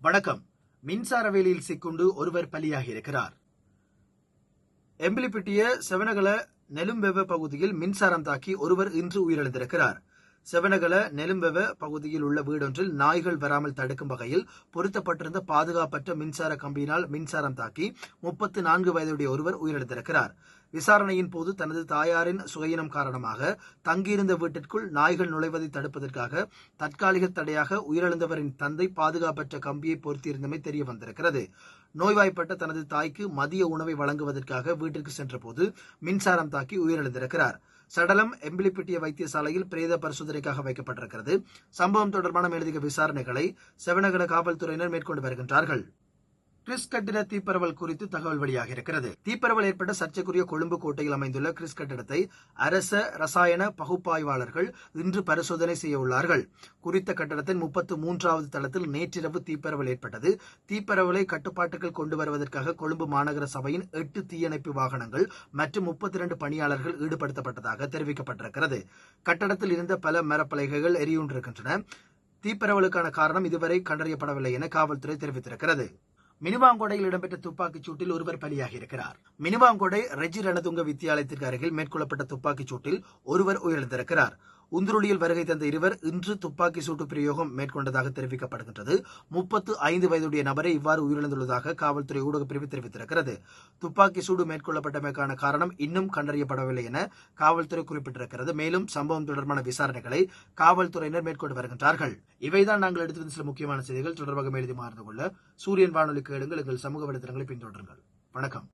வணக்கம். மின்சார வேலியில் சிக்குண்டு ஒருவர் பலியாகியிருக்கிறார். எம்பிலிப்பிட்டிய செவனகல நெலும்பெவ பகுதியில் மின்சாரம் தாக்கி ஒருவர் இன்று உயிரிழந்திருக்கிறார். செவனகல நெலும்பெவ பகுதியில் உள்ள வீடொன்றில் நாய்கள் வராமல் தடுக்கும் வகையில் பொருத்தப்பட்டிருந்த பாதுகாப்பற்ற மின்சார கம்பியினால் மின்சாரம் தாக்கி முப்பத்து நான்கு வயதுடைய ஒருவர் உயிரிழந்திருக்கிறார். விசாரணையின் போது தனது தாயாரின் சுகையினம் காரணமாக தங்கியிருந்த வீட்டிற்குள் நாய்கள் நுழைவதை தடுப்பதற்காக தற்காலிக தடையாக உயிரிழந்தவரின் தந்தை பாதுகாப்பற்ற கம்பியை பொருத்தியிருந்தமை தெரிய வந்திருக்கிறது நோய்வாய்ப்பட்ட தனது தாய்க்கு மதிய உணவை வழங்குவதற்காக வீட்டிற்கு சென்றபோது மின்சாரம் தாக்கி உயிரிழந்திருக்கிறார். சடலம் எம்பிலிப்பிட்டிய வைத்தியசாலையில் பிரேத பரிசோதனைக்காக வைக்கப்பட்டிருக்கிறது. சம்பவம் தொடர்பான மேலதிக விசாரணைகளை செவனகல காவல்துறையினர் மேற்கொண்டு வருகின்றார்கள். கிறிஸ் கட்டிட தீப்பரவல் குறித்து தகவல் வெளியாக இருக்கிறது. தீப்பரவல் ஏற்பட்ட சர்ச்சைக்குரிய கொழும்பு கோட்டையில் அமைந்துள்ள கிறிஸ் கட்டிடத்தை அரச ரசாயன பகுப்பாய்வாளர்கள் இன்று பரிசோதனை செய்ய உள்ளார்கள். குறித்த கட்டடத்தின் முப்பத்து மூன்றாவது தளத்தில் நேற்றிரவு தீப்பரவல் ஏற்பட்டது. தீப்பரவலை கட்டுப்பாட்டுக்கள் கொண்டு வருவதற்காக கொழும்பு மாநகர சபையின் எட்டு தீயணைப்பு வாகனங்கள் மற்றும் முப்பத்தி இரண்டு பணியாளர்கள் ஈடுபடுத்தப்பட்டதாக தெரிவிக்கப்பட்டிருக்கிறது. கட்டடத்தில் இருந்த பல மரப்பலகைகள் எரியுண்டிருக்கின்றன தீப்பரவலுக்கான காரணம் இதுவரை கண்டறியப்படவில்லை என காவல்துறை தெரிவித்திருக்கிறது. மினுவாங்கொடையில் இடம்பெற்ற துப்பாக்கிச் சூட்டில் ஒருவர் பலியாகி இருக்கிறார். மினுவாங்கொடை ரெஜி ரணதுங்க வித்தியாலயத்திற்கு அருகில் மேற்கொள்ளப்பட்ட துப்பாக்கிச் சூட்டில் ஒருவர் உயிரிழந்திருக்கிறார். உந்துருளியில் வருகை தந்த இருவர் இன்று துப்பாக்கி சூட்டு பிரயோகம் மேற்கொண்டதாக தெரிவிக்கப்படுகின்றது. முப்பத்து ஐந்து வயதுடைய நபரை இவ்வாறு உயிரிழந்துள்ளதாக காவல்துறை ஊடக பிரிவு தெரிவித்திருக்கிறது. துப்பாக்கி சூடு மேற்கொள்ளப்பட்டமைக்கான காரணம் இன்னும் கண்டறியப்படவில்லை என காவல்துறை குறிப்பிட்டிருக்கிறது. மேலும் சம்பவம் தொடர்பான விசாரணைகளை காவல்துறையினர் மேற்கொண்டு வருகின்றார்கள். இவைதான் நாங்கள் எடுத்திருந்த சில முக்கியமான செய்திகள். தொடர்பாக மேலும் மாறுந்து கொள்ள சூரியன் வானொலிக்கு எடுங்கள் எங்கள் சமூக வலைதளங்களை பின்தொடருங்கள். வணக்கம்.